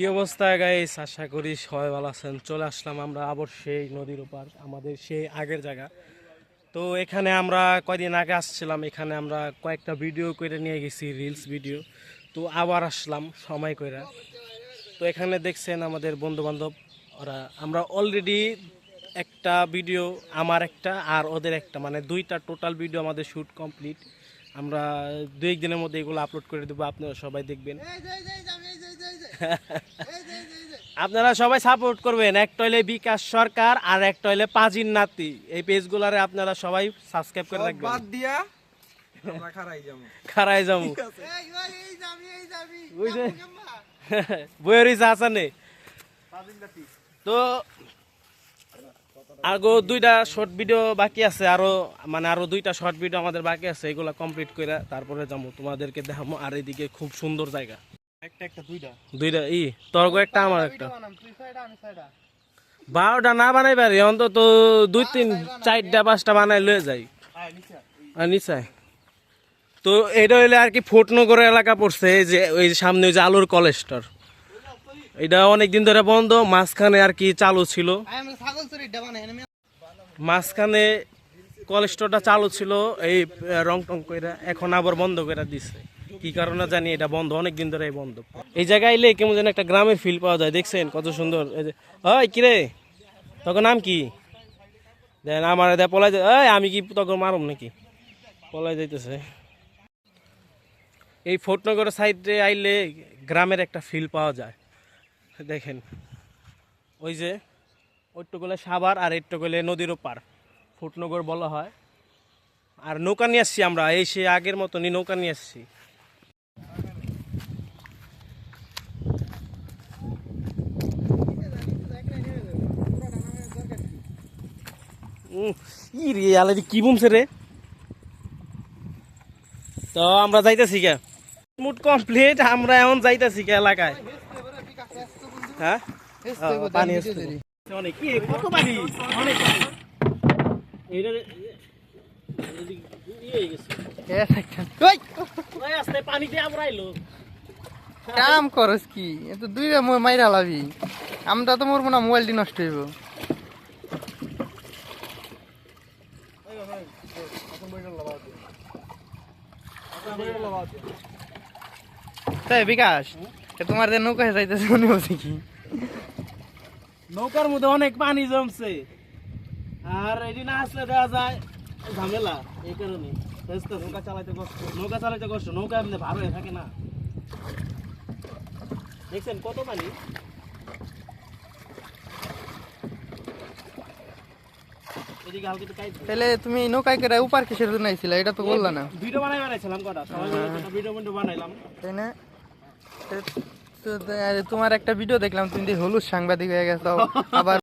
কি অবস্থা গাইস আশা করি সবাই ভালো আছেন। চলে আসলাম আমরা আবার সেই নদীর ওপার, আমাদের সেই আগের জায়গা। তো এখানে আমরা কয়দিন আগে আসছিলাম, এখানে আমরা কয়েকটা ভিডিও করে নিয়ে গেছি রিলস ভিডিও তো আবার আসলাম, সময় করে তো এখানে দেখছেন আমাদের বন্ধু বান্ধব ওরা, আমরা অলরেডি একটা ভিডিও আমার একটা আর ওদের একটা মানে দুইটা টোটাল ভিডিও আমাদের শ্যুট কমপ্লিট আমরা দুই একদিনের মধ্যে এগুলো আপলোড করে দেবো, আপনারা সবাই দেখবেন। আপনারা সবাই সাপোর্ট করবেন। এক টয়লে বিকাশ সরকার আর একটা হইলে পাজিন নাতি। এই পেজগুলারে আপনারা সবাই সাবস্ক্রাইব করে রাখবেন। বাদ দিয়া খারাই যাব। খারাই যাব। ওই যে বইয়ের হাসানে। তো আরও দুইটা শর্ট ভিডিও বাকি আছে। আরও মানে আরও দুইটা শর্ট ভিডিও আমাদের বাকি আছে। এগুলা কমপ্লিট করে তারপরে যাব। তোমাদেরকে দেখাবো। আর এদিকে খুব সুন্দর জায়গা। একটা একটা দুইটা। দুইটা ই তোর একটা আমার একটা। বারোটা না বানাই পারি অন্তত দুই তিন চারটা পাঁচটা বানাই লয়ে যাই। আর নিচাই তো এটা হইলে আর কি ফোটনগর এলাকা পড়ছে এই যে ওই সামনে ওই যে আলুর কলেজটার। এটা অনেক দিন ধরে বন্ধ মাঝখানে আর কি চালু ছিল। মাঝখানে কলেজটা চালু ছিল এই রং টং কইরা এখন আবার বন্ধ করে দিছে। কি কারণে জানি, এটা বন্ধ অনেক দিন ধরে বন্ধ। এই জায়গায় এলে কেমন যেন একটা গ্রামের ফিল পাওয়া যায়, দেখছেন কত সুন্দর। এই যে, ওই কিরে তখন নাম কি? দেন আমার দে পলাই এই আমি কি তখন মারুম নাকি? পলাই যাইতেছে। এই ফোটনগরের সাইডে আইলে গ্রামের একটা ফিল পাওয়া যায়। দেখেন, ওই যে ওইটুকুলে সাভার আর এইটুকুলে নদীর ওপার। ফুটনগর বলা হয়। আর নৌকা নিয়ে আসছি আমরা, এই সে আগের মতনই নৌকা নিয়ে আসছি। ই রে আলাদি কি বুমছে রে? তো আমরা যাইতেছি কে? মুট কমপ্লিট আমরা এখন যাইতেছি কে এলাকায়? হ্যাঁ? পানি অনেক কি কত পানি? অনেক। এইটা কাম করস কি? এ তো দুই মাইরা লাবি। আমরা তো মরবো না মোবাইলটি নষ্ট হইব। তাই বিকাশ তোমার যে নৌকা যাইতেছে মনে হচ্ছে কি? নৌকার মধ্যে অনেক পানি জমছে। আর এটি না আসলে দেওয়া যায় ঝামেলা এই কারণে। নৌকা চালাইতে কষ্ট। নৌকা চালাইতে কষ্ট নৌকা এমনি ভার হয়ে থাকে না। দেখছেন কত পানি এদিকে হালকা একটু টাইট তাহলে তুমি নৌকায় করে উপার কিসের জন্য আইছিলে? এটা তো বললা না। ভিডিও বানাই বানাইছিলাম কটা? সবাই ভিডিও ভিডিও বানাইলাম। তাই না? তোমার একটা ভিডিও দেখলাম তুমি হলুদ সাংবাদিক হয়ে গেছো আবার